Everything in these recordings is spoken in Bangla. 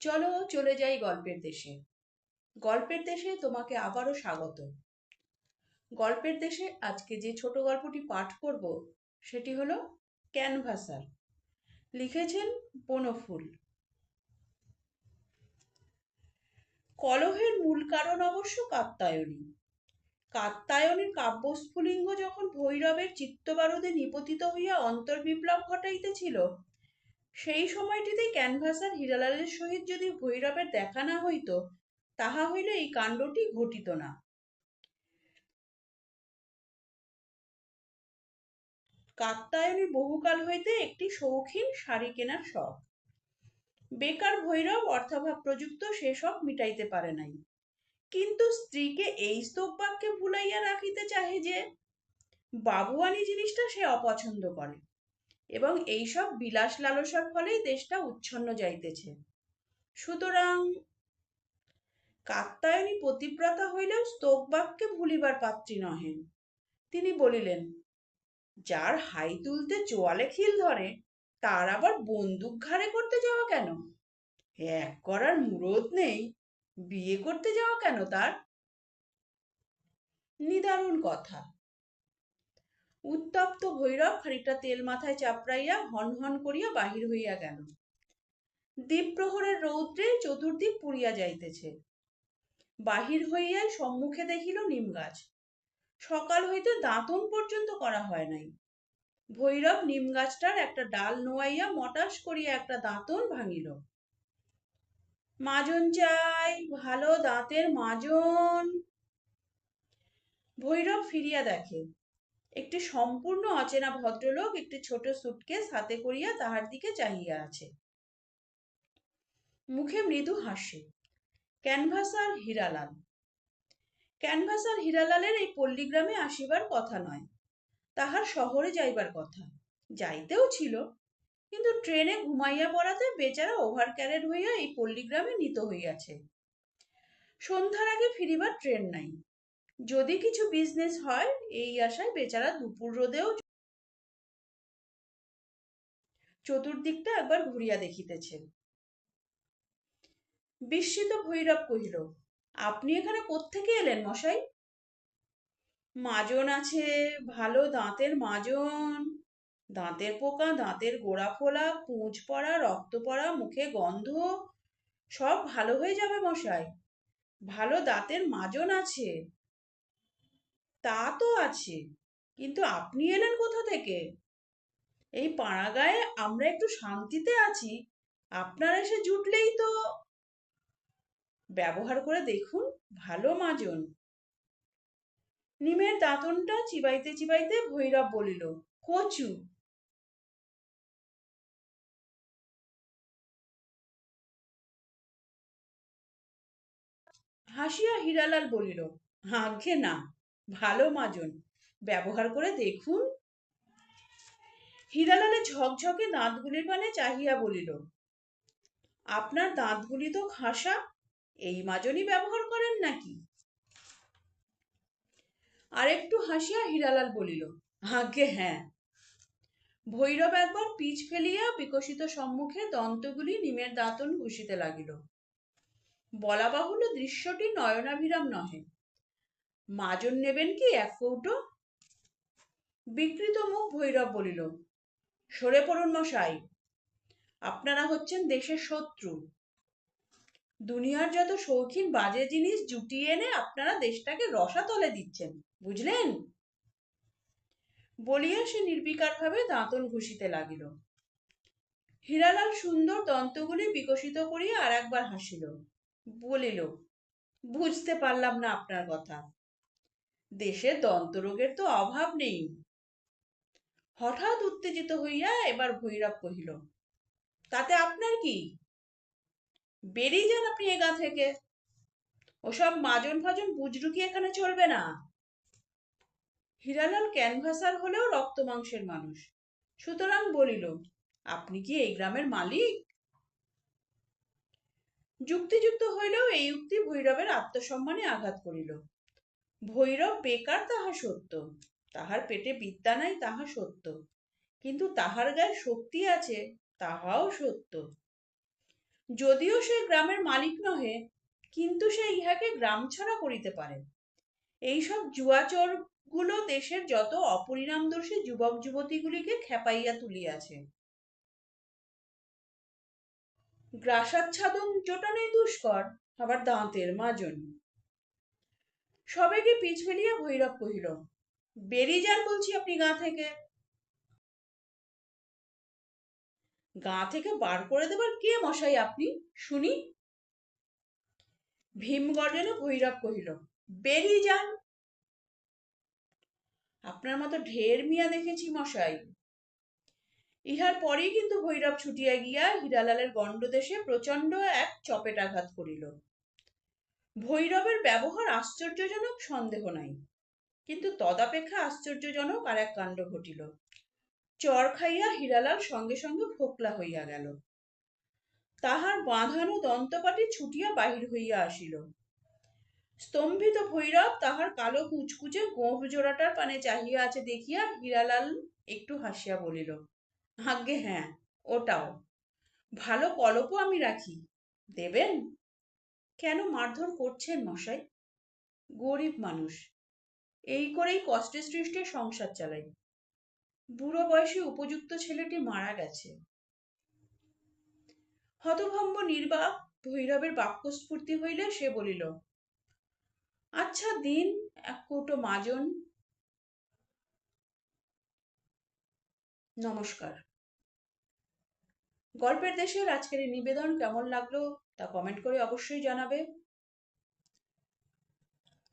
চলো চলে যাই গল্পের দেশে। গল্পের দেশে তোমাকে আবারও স্বাগত। গল্পের দেশে আজকে যে ছোট গল্পটি পাঠ করব, সেটি হলো ক্যানভাসার লিখেছেন বনফুল। কলহের মূল কারণ অবশ্য কাত্তায়নী কাত্তায়নের কাব্যস্ফুলিঙ্গ যখন ভৈরবের চিত্তবারদে নিপতিত হইয়া অন্তর্বিপ্লব ঘটাইতেছিল সেই সময়টিতে ক্যানভাসার হীরালালের সহিত যদি ভৈরবের দেখা না হইত, তাহা হইলে এই কাণ্ডটি ঘটিত না। কাত্তায়নী বহুকাল হইতে একটি শৌখিন শাড়ি কেনার শখ। বেকার ভৈরব অর্থাভাব প্রযুক্ত সে শখ মিটাইতে পারে নাই। কিন্তু স্ত্রীকে এই স্তব্বাক্যে ভুলাইয়া রাখিতে চাহে যে, বাবুয়ানি জিনিসটা সে অপছন্দ করে। এবং এইসব বিলাস লালসার ফলেই দেশটা উচ্ছন্ন যাইতেছে। সুতরাং কাত্তায়নী পতিব্রতা হইলেও স্তোকবাক্যে ভুলিবার পাত্রী নহেন। তিনি বলিলেন, যার হাই তুলতে চোয়ালে খিল ধরে, তার আবার বন্দুক ঘাড়ে করতে যাওয়া কেন? এক করার মুরদ নেই, বিয়ে করতে যাওয়া কেন তার? নিদারুণ কথা। উত্তপ্ত ভৈরব খানিকটা তেল মাথায় চাপড়াইয়া হন হন করিয়া বাহির হইয়া গেল। দ্বীপ্রহরের রৌদ্রে চতুর্দিক পুড়িয়া যাইতেছে। বাহির হইয়াই সম্মুখে দেখিল নিম গাছ। সকাল হইতে দাঁতন পর্যন্ত করা হয় নাই। ভৈরব নিম গাছটার একটা ডাল নোয়াইয়া মটাস করিয়া একটা দাঁতন ভাঙিল। মাজন চাই, ভালো দাঁতের মাজন। ভৈরব ফিরিয়া দেখে। একটি সম্পূর্ণ অচেনা ভদ্রলোক একটি ছোট সুটকেস হাতে করিয়া তাহার দিকে চাহিয়া আছে। মুখে মৃদু হাসি। ক্যানভাসার হীরালাল। ক্যানভাসার হীরালালের এই পল্লীগ্রামে আসিবার কথা নয়। তাহার শহরে যাইবার কথা। যাইতেও ছিল, কিন্তু ট্রেনে ঘুমাইয়া পড়াতে বেচারা ওভার ক্যারেড হইয়া এই পল্লীগ্রামে নিত হইয়াছে। সন্ধ্যার আগে ফিরিবার ট্রেন নাই। যদি কিছু বিজনেস হয়, এই আশায় বেচারা দুপুর রোদেও চতুর্দিকটা একবার ঘুরিয়া দেখিতেছেন বিস্মিত ভৈরব কহিল, আপনি এখানে কোত্থেকে এলেন মশাই? মাজন আছে, ভালো দাঁতের মাজন। দাঁতের পোকা, দাঁতের গোড়া ফোলা, পুঁজ পড়া, রক্ত পড়া, মুখে গন্ধ। সব ভালো হয়ে যাবে মশাই। ভালো দাঁতের মাজন আছে। তা তো আছে, কিন্তু আপনি এলেন কোথা থেকে? এই পাড়া গায়ে আমরা একটু শান্তিতে আছি, আপনার এসে জুটলেই তো। ব্যবহার করে দেখুন, ভালো মাজন। নিমের দাঁতনটা চিবাইতে চিবাইতে ভৈরব বলিল, কচু। হাসিয়া হীরালাল বলিল, আজ্ঞে না। ভালো মাজন। ব্যবহার করে দেখুন। হীরালালের ঝকঝকে দাঁতগুলির পানে চাহিয়া বলিল, আপনার দাঁতগুলি তো খাসা, এই মাজনই ব্যবহার করেন নাকি? আর একটু হাসিয়া হীরালাল বলিল, আজ্ঞে হ্যাঁ। ভৈরব একবার পিচ ফেলিয়া বিকশিত সম্মুখে দন্তগুলি নিমের দাঁতন ঘুষিতে লাগিল। বলা বাহুল্য দৃশ্যটি নয়নাভিরাম নহে। মাজন নেবেন কি এক কৌটো বিকৃত মুখ ভৈরব বলিল, সরে পড়ুন মশাই, আপনারা হচ্ছেন দেশের শত্রু। দুনিয়ার যত শৌখিন বাজে জিনিস জুটিয়ে এনে আপনারা দেশটাকে রসাতলে দিচ্ছেন, বুঝলেন? বলিয়া সে নির্বিকারভাবে দাঁতন ঘুষিতে লাগিল। হীরালাল সুন্দর দন্তগুলি বিকশিত করিয়া আর একবার হাসিল, বলিল, বুঝতে পারলাম না আপনার কথা। দেশে দন্তরোগের তো অভাব নেই। হঠাৎ উত্তেজিত হইয়া এবার ভৈরব কহিল, তাতে আপনার কি? বেরিয়ে যান আপনি এগা থেকে। ওসব মাজন ফাজন বুজরুকি এখানে চলবে না। হীরালাল ক্যানভাসার হলেও রক্ত মাংসের মানুষ। সুতরাং বলিল, আপনি কি এই গ্রামের মালিক? যুক্তিযুক্ত হইলেও এই উক্তি ভৈরবের আত্মসম্মানে আঘাত করিল। ভৈরব বেকার, তাহা সত্য। তাহার পেটে বিদ্যা নাই, তাহা সত্য। কিন্তু তাহার গায়ে শক্তি আছে, তাহাও সত্য। যদিও সে গ্রামের মালিক নহে, কিন্তু সে ইহাকে গ্রাম ছাড়া করিতে পারে। এইসব জুয়াচরগুলো দেশের যত অপরিণামদর্শী যুবক যুবতীগুলিকে খেপাইয়া তুলিয়াছে। গ্রাসাচ্ছাদন জোটানোই দুষ্কর, আবার দাঁতের মাজন। সবেগে পিছ ফেলিয়া ভৈরব কহিল, বেরিয়ে যান বলছি আপনি গা থেকে। গা থেকে বার করে দেবার কে মশাই আপনি? শুনি। ভীম গর্জনে ভৈরব কহিল, বেরিয়ে যান। আপনার মতো ঢের মিয়া দেখেছি মশাই। ইহার পরেই কিন্তু ভৈরব ছুটিয়া গিয়া হীরালালের গণ্ডদেশে প্রচণ্ড এক চপেটাঘাত করিল। ভৈরবের ব্যবহার আশ্চর্যজনক সন্দেহ নাই। কিন্তু তদাপেক্ষা আশ্চর্যজনক আর এক কাণ্ড ঘটিল। চর খাইয়া হীরালাল সঙ্গে সঙ্গে ফোকলা হইয়া গেল। তাহার বাঁধানো দন্তপাটি ছুটিয়া বাহির হইয়া আসিল। স্তম্ভিত ভৈরব তাহার কালো কুচকুচে গোঁফ জোড়াটার পানে চাহিয়া আছে দেখিয়া হীরালাল একটু হাসিয়া বলিল আজ্ঞে হ্যাঁ ওটাও। ভালো কলপও আমি রাখি। দেবেন? কেন মারধর করছেন মশাই? গরিব মানুষ। এই করেই কষ্টে সৃষ্টে সংসার চালাই। বুড়ো বয়সে উপযুক্ত ছেলেটি মারা গেছে। হতভম্ব নির্বাক ভৈরবের বাক্যস্ফূর্তি হইলে সে বলিল আচ্ছা দিন, এক কৌটো মাজন। নমস্কার। গল্পের দেশের আজকের এই নিবেদন কেমন লাগল তা কমেন্ট করে অবশ্যই জানাবে।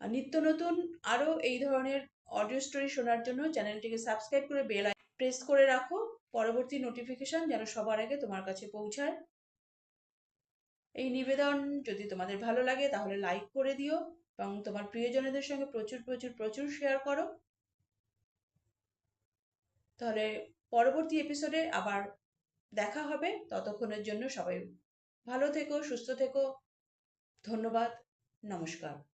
আর নিত্য নতুন আরও এই ধরনের অডিও স্টোরি শোনার জন্য চ্যানেলটিকে সাবস্ক্রাইব করে বেল প্রেস করে রাখো। পরবর্তী নোটিফিকেশন যেন সবার আগে তোমার কাছে পৌঁছায়। এই নিবেদন যদি তোমাদের ভালো লাগে তাহলে লাইক করে দিও এবং তোমার প্রিয়জনদের সঙ্গে প্রচুর প্রচুর প্রচুর শেয়ার করো। তাহলে পরবর্তী এপিসোডে আবার দেখা হবে। ততক্ষণের জন্য সবাই ভালো থেকো সুস্থ থেকো। ধন্যবাদ। নমস্কার।